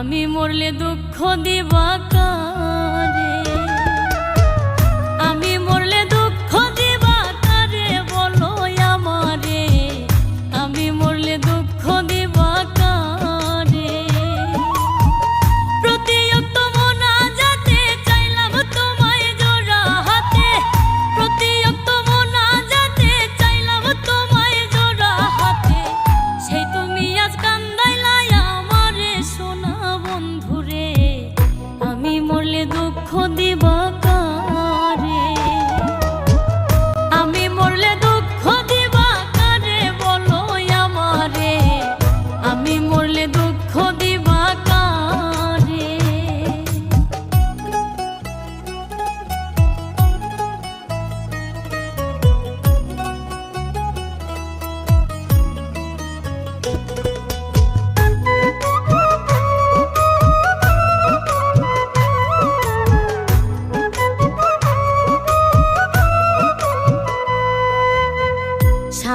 আমি মরলে দুঃখ দিবা কারে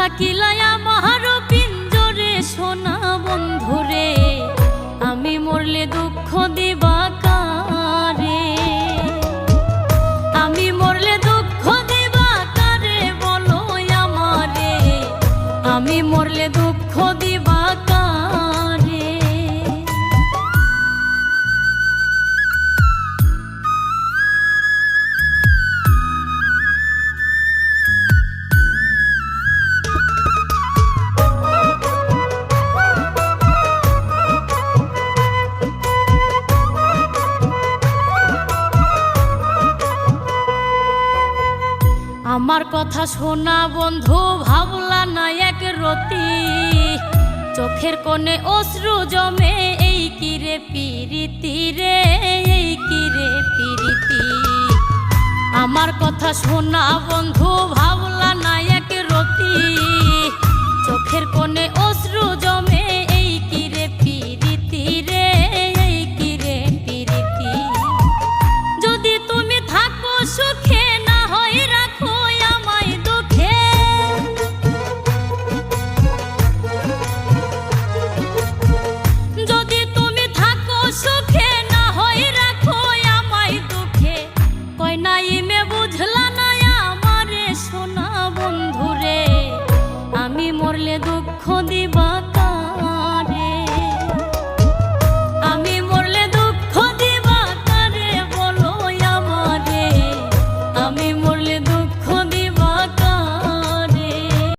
না থাকিলা আমার পিঞ্জরে সোনা বন্ধুরে, আমি মরলে দুঃখ দিবা কারে? আমি মরলে দুঃখ দিবা কারে বলো আমারে? আমি মরলে দুঃখ দিবা আমার কথা শোনা বন্ধু, ভাবলা না এক রতি। চোখের কোণে অশ্রু জমে, এই কিরে পিরিতি রে, এই কিরে পিরিতি? আমার কথা শোনা বন্ধু, ভাবলা না এক রতি। চোখের কোণে অশ্রু জমে করলে দুঃখ দিবা